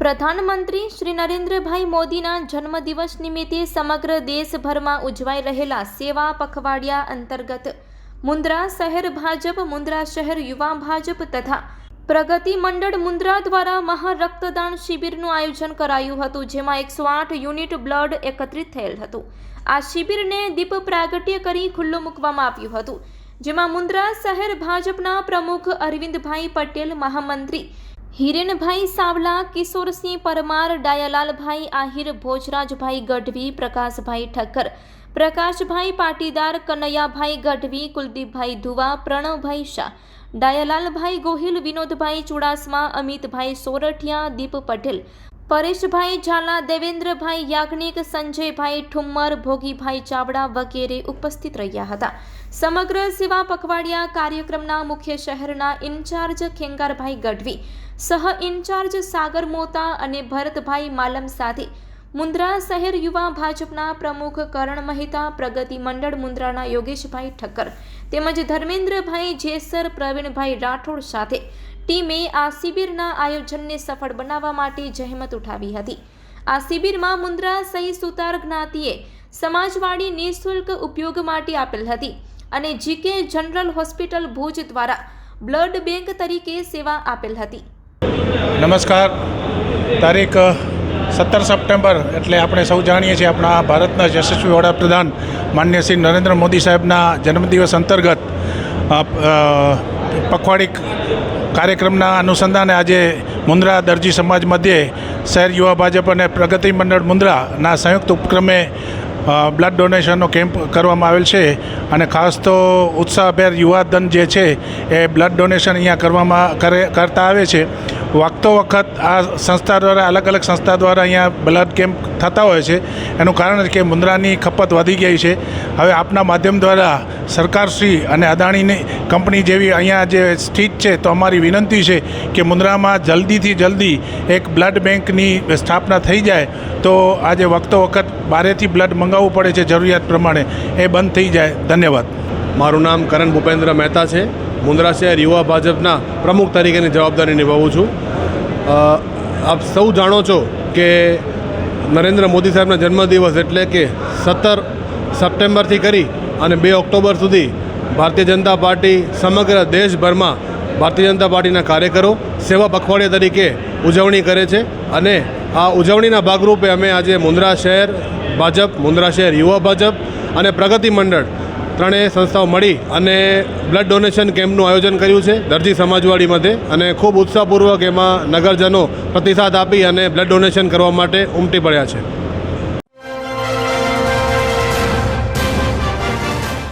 પ્રધાનમંત્રી શ્રી નરેન્દ્રભાઈ મોદીના જન્મદિવસ નિમિત્તે સમગ્ર દેશભરમાં ઉજવાઈ રહેલા સેવા પખવાડિયા અંતર્ગત મુન્દ્રા શહેર ભાજપ, મુન્દ્રા શહેર યુવા ભાજપ તથા પ્રગતિ મંડળ મુન્દ્રા દ્વારા મહા શિબિરનું આયોજન કરાયું હતું, જેમાં એકસો આઠ યુનિટ બ્લડ એકત્રિત થયેલ હતું. આ શિબિરને દીપ પ્રાગટ્ય કરી ખુલ્લું મૂકવામાં આવ્યું હતું, જેમાં મુન્દ્રા શહેર ભાજપના પ્રમુખ અરવિંદભાઈ પટેલ, મહામંત્રી હિરેનભાઈ સાવલા, કિશોરસિંહ પરમાર, ડાયાલાલભાઈ આહિર, ભોજરાજભાઈ ગઢવી, પ્રકાશભાઈ ઠક્કર, પ્રકાશભાઈ પાટીદાર, કનૈયાભાઈ ગઢવી, કુલદીપભાઈ ધુવા, પ્રણવભાઈ શાહ, ડાયાલાલભાઈ ગોહિલ, વિનોદભાઈ ચુડાસમા, અમિતભાઈ સોરઠિયા, દીપ પટેલ પરેશભાઈ ઝાલા, દેવેન્દ્રભાઈ યાજ્ઞિક, સંજયભાઈ ઠુમ્મર, ભોગીભાઈ ચાવડા વગેરે ઉપસ્થિત રહ્યા હતા. સમગ્ર સેવા પખવાડિયા કાર્યક્રમના મુખ્ય શહેરના ઇન્ચાર્જ ખેંગારભાઈ ગઢવી, સહ ઇન્ચાર્જ સાગર મોતા અને ભરતભાઈ માલમ સાથે મુન્દ્રા શહેર યુવા ભાજપના પ્રમુખ કરણ મહેતા, પ્રગતિ મંડળ મુન્દ્રાના યોગેશભાઈ ઠક્કર તેમજ ધર્મેન્દ્રભાઈ જેસર, પ્રવીણભાઈ રાઠોડ સાથે ટીમે આ શિબિરના આયોજનને સફળ બનાવવા માટે જહેમત ઉઠાવી હતી. આ શિબિરમાં મુન્દ્રા સહિત સુતાર જ્ઞાતિએ સમાજવાડી નિઃશુલ્ક ઉપયોગ માટે આપેલ હતી અને જીકે જનરલ હોસ્પિટલ ભુજ દ્વારા બ્લડ બેંક તરીકે સેવા આપેલ હતી. નમસ્કાર. તારીખ સત્તર સપ્ટેમ્બર એટલે આપણે સૌ જાણીએ છીએ આપણા ભારતના યશસ્વી વડાપ્રધાન માન્ય શ્રી નરેન્દ્ર મોદી સાહેબના જન્મદિવસ અંતર્ગત અ, અ, પખવાડી કાર્યક્રમના અનુસંધાને આજે મુન્દ્રા દરજી સમાજ મધ્યે શહેર યુવા ભાજપ અને પ્રગતિ મંડળ મુન્દ્રાના સંયુક્ત ઉપક્રમે બ્લડ ડોનેશનનો કેમ્પ કરવામાં આવેલ છે અને ખાસ તો ઉત્સાહભેર યુવાધન જે છે એ બ્લડ ડોનેશન અહીંયા કરવામાં કરે, કરતા આવે છે. વખતો વખત આ સંસ્થા દ્વારા અલગ અલગ સંસ્થા દ્વારા અહીંયા બ્લડ કેમ્પ થતા હોય છે. એનું કારણ કે મુદ્રાની ખપત વધી ગઈ છે. હવે આપના માધ્યમ દ્વારા સરકારશ્રી અને અદાણીની કંપની જેવી અહીંયા જે સ્થિત છે તો અમારી વિનંતી છે કે મુન્દ્રામાં જલ્દીથી જલ્દી એક બ્લડ બેંકની સ્થાપના થઈ જાય તો આજે વખતો વખત બારેથી બ્લડ મંગાવવું પડે છે જરૂરિયાત પ્રમાણે. એ બંધ થઈ જાય. ધન્યવાદ. મારું નામ કરણ ભૂપેન્દ્ર મહેતા છે. મુંદ્રા શહેર યુવા ભાજપના પ્રમુખ તરીકેની જવાબદારી નિભાવું છું. આપ સૌ જાણો છો કે નરેન્દ્ર મોદી સાહેબના જન્મદિવસ એટલે કે સત્તર સપ્ટેમ્બરથી કરી અને બે ઓક્ટોબર સુધી ભારતીય જનતા પાર્ટી સમગ્ર દેશભરમાં ભારતીય જનતા પાર્ટીના કાર્યકરો સેવા પખવાડિયા તરીકે ઉજવણી કરે છે અને આ ઉજવણીના ભાગરૂપે અમે આજે મુન્દ્રા શહેર ભાજપ, મુન્દ્રા શહેર યુવા ભાજપ અને પ્રગતિ મંડળ ત્રણેય સંસ્થાઓ મળી અને બ્લડ ડોનેશન કેમ્પનું આયોજન કર્યું છે, દરજી સમાજવાડી મધ્યે. અને ખૂબ ઉત્સાહપૂર્વક એમાં નગરજનો પ્રતિસાદ આપી અને બ્લડ ડોનેશન કરવા માટે ઉમટી પડ્યા છે.